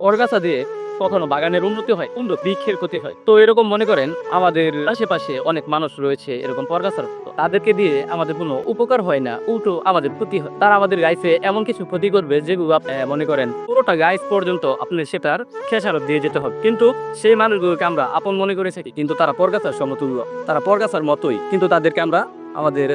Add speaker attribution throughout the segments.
Speaker 1: পরগাছা দিয়ে কখনো বাগানের উন্নতি হয় উন্নত বৃক্ষের ক্ষতি হয়। তো এরকম মনে করেন, আমাদের আশেপাশে অনেক মানুষ রয়েছে এরকম পরগাছার তাদেরকে দিয়ে আমাদের কোনো উপকার হয় না, উল্টো আমাদের ক্ষতি হয়। তারা আমাদের গাইফে এমন কিছু ক্ষতি করবে যেগুলো আপনি মনে করেন, পুরোটা গাইস পর্যন্ত আপনি সেটার খেসারত দিয়ে যেতে হবে। কিন্তু সেই মানুষগুলোকে আমরা আপন মনে করে থাকি। কিন্তু তারা পরগাছার সমতুল্য। তারা পরগাছার মতোই। কিন্তু তাদেরকে আমরা আমাদের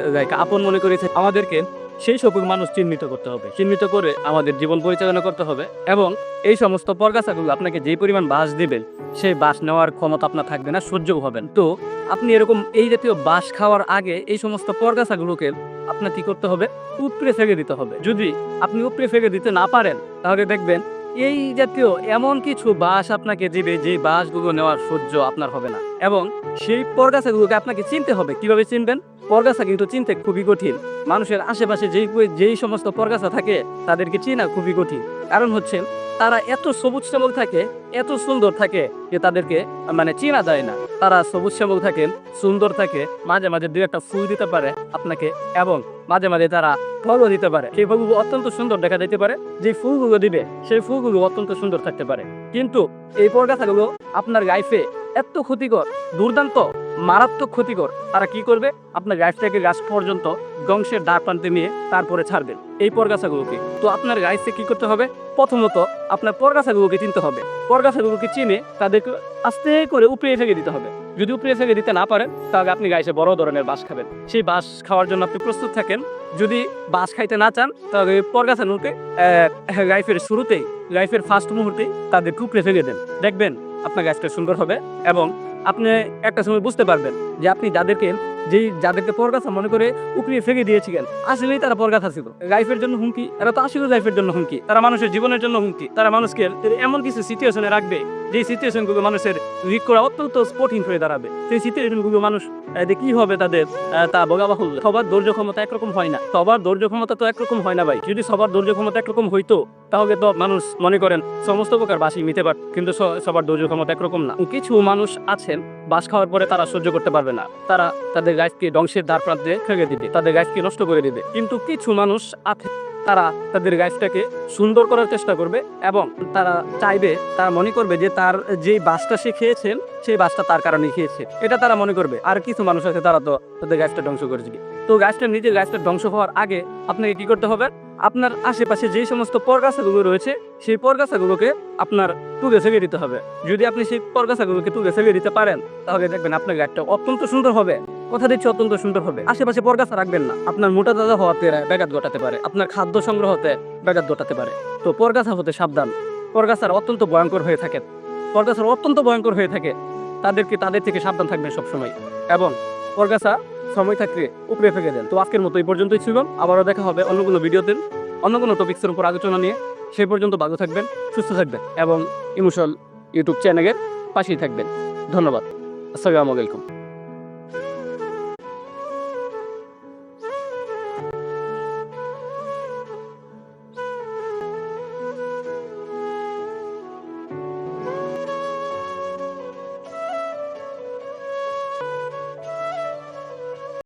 Speaker 1: আপন মনে করে আমাদেরকে সেই সব মানুষ চিহ্নিত করতে হবে। চিহ্নিত করে আমাদের জীবন পরিচালনা করতে হবে এবং এই সমস্ত পরগাছাগুলো আপনাকে যেই পরিমাণ বাস দিবেন, সেই বাস নেওয়ার ক্ষমতা আপনার থাকবে না, সহ্য হবেন তো আপনি এরকম এই জাতীয় বাস খাওয়ার আগে এই সমস্ত পরগাছাগুলোকে আপনার কি করতে হবে? উপড়ে ফেলে দিতে হবে। যদি আপনি উপড়ে ফেলে দিতে না পারেন, তাহলে দেখবেন এই জাতীয় এমন কিছু বাস আপনাকে দিবে যে বাসগুলো নেওয়ার সহ্য আপনার হবে না। এবং সেই পরগাছাগুলোকে আপনাকে চিনতে হবে। কীভাবে চিনবেন? পরগাছা কিন্তু চিনতে খুবই কঠিন। মানুষের আশেপাশে যেই যেই সমস্ত পরগাছা থাকে, তাদেরকে চেনা খুবই কঠিন। কারণ হচ্ছে, তারা এত সবুজ শ্যামল থাকে, এত সুন্দর থাকে যে তাদেরকে মানে চেনা যায় না। তারা সবুজ শ্যামল থাকেন সুন্দর থাকে, মাঝে মাঝে দু একটা ফুল দিতে পারে আপনাকে এবং মাঝে মাঝে তারা ফলও দিতে পারে। সেই ফলগুলো অত্যন্ত সুন্দর দেখা যেতে পারে। যে ফুলগুলো দিবে, সেই ফুলগুলো অত্যন্ত সুন্দর থাকতে পারে। কিন্তু এই পরগাছাগুলো আপনার গাইফে এত ক্ষতিকর, দুর্দান্ত, মারাত্মক ক্ষতিকর। তারা কি করবে? আপনার গাছ থেকে গাছ পর্যন্ত ধ্বংসের ডাক প্রান্তে নিয়ে তারপরে ছাড়বেন এই পরগাছাগুলোকে। তো আপনার গাইসে কি করতে হবে? প্রথমত আপনার পরগাছাগুলোকে চিনতে হবে। পরগাছাগুলোকে চিনে তাদেরকে আস্তে করে উপড়ে ফেলে দিতে হবে। যদি উপড়ে ফেলে দিতে না পারেন, তাহলে আপনি গাইসে বড় ধরনের বাস খাবেন। সেই বাস খাওয়ার জন্য আপনি প্রস্তুত থাকেন। যদি বাস খাইতে না চান, তাহলে পরগাছাগুলোকে গাইফের শুরুতেই গাইফের ফার্স্ট মুহূর্তে তাদেরকে উপড়ে ফেলে দেন। দেখবেন আপনার গাছটা সুন্দর হবে এবং আপনি একটা সময় বুঝতে পারবেন যে আপনি যাদেরকে যে যাদেরকে পরগাছা মনে করে উকড়িয়ে ফেঁকে দিয়েছিলেন, আসলেই তারা পরগাছা ছিল লাইফের জন্য হুমকি, এরা তো আসলে লাইফের জন্য হুমকি, তারা মানুষের জীবনের জন্য হুমকি, তারা মানুষকে এমন কিছু সিচুয়েশনে রাখবে যে সিচুয়েশনগুলো মানুষের রিক করা অত্যন্ত কঠিন হয়ে দাঁড়াবে। সেই সিচুয়েশনগুলো মানুষ কি হবে তাদের তা বগাবাহুল সবার ধৈর্য ক্ষমতা একরকম হয় না। সবার ধৈর্য ক্ষমতা তো একরকম হয় না ভাই। যদি সবার ধৈর্য ক্ষমতা একরকম হইতো, তাহলে তো মানুষ মনে করেন সমস্ত প্রকার বাসি নিতে পারত কিন্তু সবার ধৈর্য ক্ষমতা একরকম না। কিছু মানুষ আছেন বাস খাওয়ার পরে তারা সহ্য করতে পারবে না। তারা তাদের গাছকে ধ্বংসের দ্বার প্রান্তে ফেলে দিবে। তাদের গাছকে নষ্ট করে দিবে। কিন্তু কিছু মানুষ আছে তারা তাদের গাছটাকে সুন্দর করার চেষ্টা করবে এবং তারা চাইবে, তারা মনে করবে যে তার যে বাসটা সে খেয়েছেন, সেই বাসটা তার কারণে খেয়েছে। এটা তারা মনে করবে। আর কিছু মানুষ আছে, তারা তো তাদের গাছটা ধ্বংস করে দিবে তো গাছটা, নিজের গাছটা ধ্বংস হওয়ার আগে আপনাকে কি করতে হবে? আপনার আশেপাশে যেই সমস্ত পরগাছাগুলো রয়েছে, সেই পরগাছাগুলোকে আপনার তুলে ছেড়ে দিতে হবে। যদি আপনি সেই পরগাছাগুলোকে তুলে ছেড়ে দিতে পারেন, তাহলে দেখবেন আপনার গাছটা অত্যন্ত সুন্দর হবে। কথা দিচ্ছি অত্যন্ত সুন্দর হবে আশেপাশে পরগাছা রাখবেন না। আপনার মোটা দাদা হওয়াতে ব্যাঘাত ঘটাতে পারে। আপনার খাদ্য সংগ্রহতে ব্যাঘাত ঘটাতে পারে। তো পরগাছা হতে সাবধান। পরগাছার অত্যন্ত ভয়ঙ্কর হয়ে থাকে। পরগাছার অত্যন্ত ভয়ঙ্কর হয়ে থাকে। তাদেরকে তাদের থেকে সাবধান থাকবেন সবসময়। এবং পরগাছা সময় থাকলে উপরে ফেঁকে দেন। তো আজকের মতো এই পর্যন্তই ছিল। আবারও দেখা হবে অন্য কোনো ভিডিওতে। অন্য কোনো টপিক্সের উপর আলোচনা নিয়ে। সেই পর্যন্ত ভালো থাকবেন, সুস্থ থাকবেন এবং ইমোশন ইউটিউব চ্যানেলের পাশেই থাকবেন। ধন্যবাদ। আসসালামু আলাইকুম।